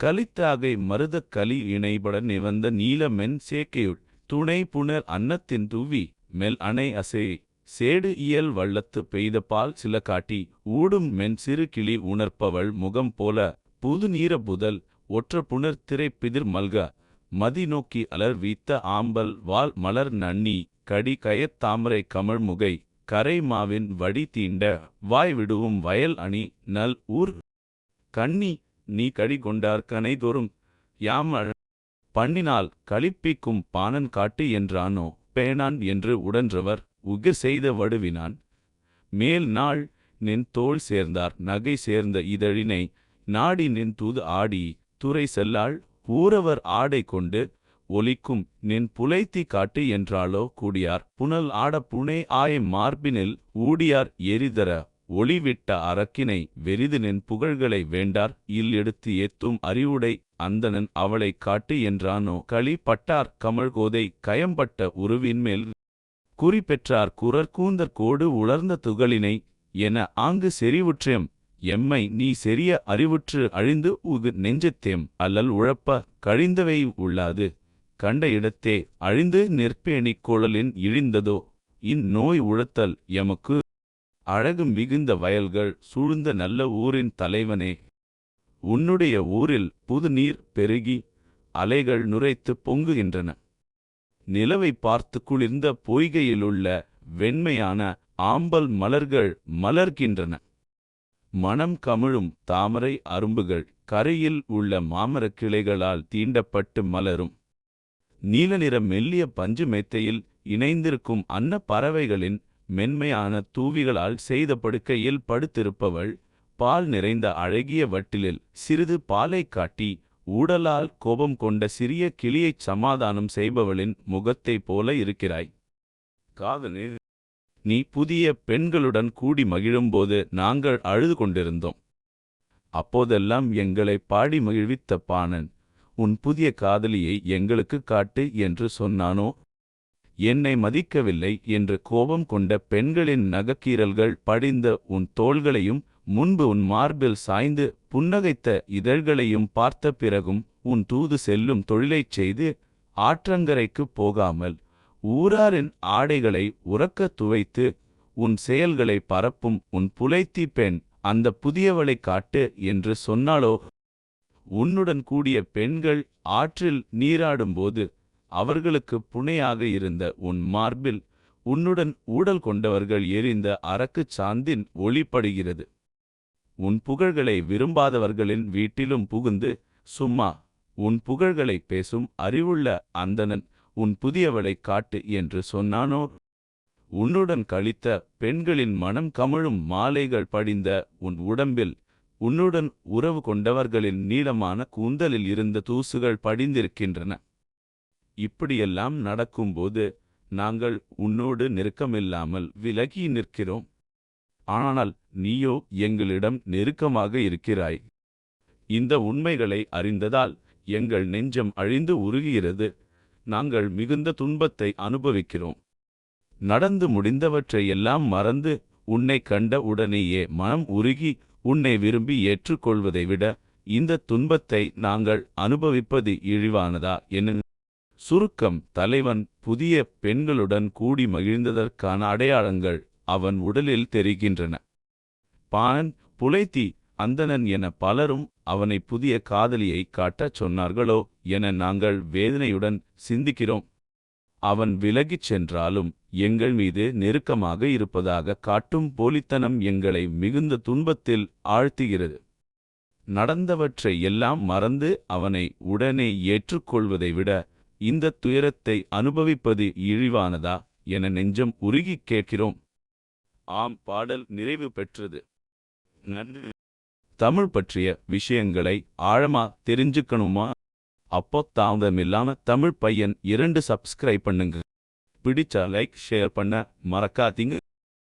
கலித்தாகை மருதக் கலி இணைபட நிவந்த நீலமென் சேக்கையுட் துணை புணர் அன்னத்தின் துவி மெல் அணை அசை சேடு இயல் வள்ளத்து பெய்த பால் சில காட்டி ஊடும் மென் சிறு கிளி உணர்ப்பவள் முகம் போல புது நீர புதல் ஒற்ற புணர் திரை பிதிர் மல்க மதி நோக்கி அலர் வீத்த ஆம்பல் வால் மலர் நன்னி கடி கயத் தாமரை கமழ் முகை கரை மாவின் வடி தீண்ட வாய் விடுவும் வயல் அணி நல் ஊர் கண்ணி நீ கழி கொண்டார் கனைதோறும் யாமழ பண்ணினால் களிப்பிக்கும் பாணன் காட்டு என்றானோ? பேணான் என்று உடன்றவர் உகு செய்த வடுவினான். மேல் நாள் நின் தோள் சேர்ந்தார் நகை சேர்ந்த இதழினை. நாடி நின் தூது ஆடி துறை செல்லாள் ஊரவர் ஆடை கொண்டு. ஒலிக்கும் நின் புலைத்தி காட்டு என்றாலோ? கூடியார் புனல் ஆட புனே ஆய மார்பினில் ஊடியார் எரிதர ஒளிவிட்ட அரக்கினை வெறிது புகழ்களை வேண்டார். இல் எடுத்து ஏத்தும் அறிவுடை அந்தணன் அவளை காட்டு என்றானோ? களி பட்டார் கமழ்கோதை கயம்பட்ட உருவின்மேல் குறிப்பெற்றார் குரற்கூந்தற் கோடு உலர்ந்த துகளினை என ஆங்கு செறிவுற்றேம். எம்மை நீ செறிய அறிவுற்று அழிந்து உகு நெஞ்சத்தேம். அல்லல் உழப்ப கழிந்தவை உள்ளாது. கண்ட இடத்தே அழிந்து நெற்பேணிக் குழலின் இழிந்ததோ? இந்நோய் உழத்தல் எமக்கு அழகு மிகுந்த வயல்கள் சூழ்ந்த நல்ல ஊரின் தலைவனே. உன்னுடைய ஊரில் புது நீர் பெருகி அலைகள் நுரைத்து பொங்குகின்றன. நிலவை பார்த்து குளிர்ந்த பொய்கையிலுள்ள வெண்மையான ஆம்பல் மலர்கள் மலர்கின்றன. மணம் கமிழும் தாமரை அரும்புகள் கரையில் உள்ள மாமரக் கிளைகளால் தீண்டப்பட்டு மலரும். நீல நிற மெல்லிய பஞ்சு மெத்தையில் இணைந்திருக்கும் அன்ன பறவைகளின் மென்மையான தூவிகளால் செய்த படுக்கையில் படுத்திருப்பவள் பால் நிறைந்த அழகிய வட்டிலில் சிறிது பாலை காட்டி ஊடலால் கோபம் கொண்ட சிறிய கிளியைச் சமாதானம் செய்பவளின் முகத்தைப் போல இருக்கிறாய். காதலி நீ புதிய பெண்களுடன் கூடி மகிழும்போது நாங்கள் அழுது கொண்டிருந்தோம். அப்போதெல்லாம் எங்களை பாடி மகிழ்வித்த பாணன் உன் புதிய காதலியை எங்களுக்கு காட்டு என்று சொன்னானோ? என்னை மதிக்கவில்லை என்று கோபம் கொண்ட பெண்களின் நகக்கீறல்கள் படிந்த உன் தோள்களையும் முன்பு உன் மார்பில் சாய்ந்து புன்னகைத்த இதழ்களையும் பார்த்த பிறகும் உன் தூது செல்லும் தொழிலைச் செய்து ஆற்றங்கரைக்குப் போகாமல் ஊராரின் ஆடைகளை உறக்கத் துவைத்து உன் செயல்களை பரப்பும் உன் புலைத்தி பெண் அந்த புதியவளைக் காட்டு என்று சொன்னாளோ உன்னுடன் கூடிய பெண்கள் ஆற்றில் நீராடும்போது அவர்களுக்கு புனையாக இருந்த உன் மார்பில் உன்னுடன் ஊடல் கொண்டவர்கள் எரிந்த அரக்குச் சாந்தின் ஒளிப்படுகிறது உன் புகழ்களை விரும்பாதவர்களின் வீட்டிலும் புகுந்து சும்மா உன் புகழ்களை பேசும் அறிவுள்ள அந்தணன் உன் புதியவளைக் காட்டு என்று சொன்னானோ? உன்னுடன் கழித்த பெண்களின் மனம் கமழும் மாலைகள் படிந்த உன் உடம்பில் உன்னுடன் உறவு கொண்டவர்களின் நீளமான கூந்தலில் இருந்த தூசுகள் படிந்திருக்கின்றன. இப்படியெல்லாம் நடக்கும்போது நாங்கள் உன்னோடு நெருக்கமில்லாமல் விலகி நிற்கிறோம். ஆனால் நீயோ எங்களிடம் நெருக்கமாக இருக்கிறாய். இந்த உண்மைகளை அறிந்ததால் எங்கள் நெஞ்சம் அழிந்து உருகுகிறது. நாங்கள் மிகுந்த துன்பத்தை அனுபவிக்கிறோம். நடந்து முடிந்தவற்றை எல்லாம் மறந்து உன்னை கண்ட உடனேயே மனம் உருகி உன்னை விரும்பி ஏற்றுக்கொள்வதை விட இந்த துன்பத்தை நாங்கள் அனுபவிப்பது இழிவானதா என்ன சுருக்கம் தலைவன் புதிய பெண்களுடன் கூடி மகிழ்ந்ததற்கான அடையாளங்கள் அவன் உடலில் தெரிகின்றன. பான் புலைத்தி அந்தணன் என பலரும் அவனை புதிய காதலியை காட்டச் சொன்னார்களோ என நாங்கள் வேதனையுடன் சிந்திக்கிறோம். அவன் விலகிச் சென்றாலும் எங்கள் மீது நெருக்கமாக இருப்பதாக காட்டும் போலித்தனம் எங்களை மிகுந்த துன்பத்தில் ஆழ்த்துகிறது. நடந்தவற்றை எல்லாம் மறந்து அவனை உடனே ஏற்றுக்கொள்வதை விட இந்த துயரத்தை அனுபவிப்பது இழிவானதா என நெஞ்சம் உருகிக் கேட்கிறோம். ஆம் பாடல் நிறைவு பெற்றது. நன்றி. தமிழ் பற்றிய விஷயங்களை ஆழமா தெரிஞ்சுக்கணுமா? அப்போ தாமதமில்லாம தமிழ் பையன் இரண்டு சப்ஸ்கிரைப் பண்ணுங்க. பிடிச்சா லைக் ஷேர் பண்ண மறக்காதீங்க.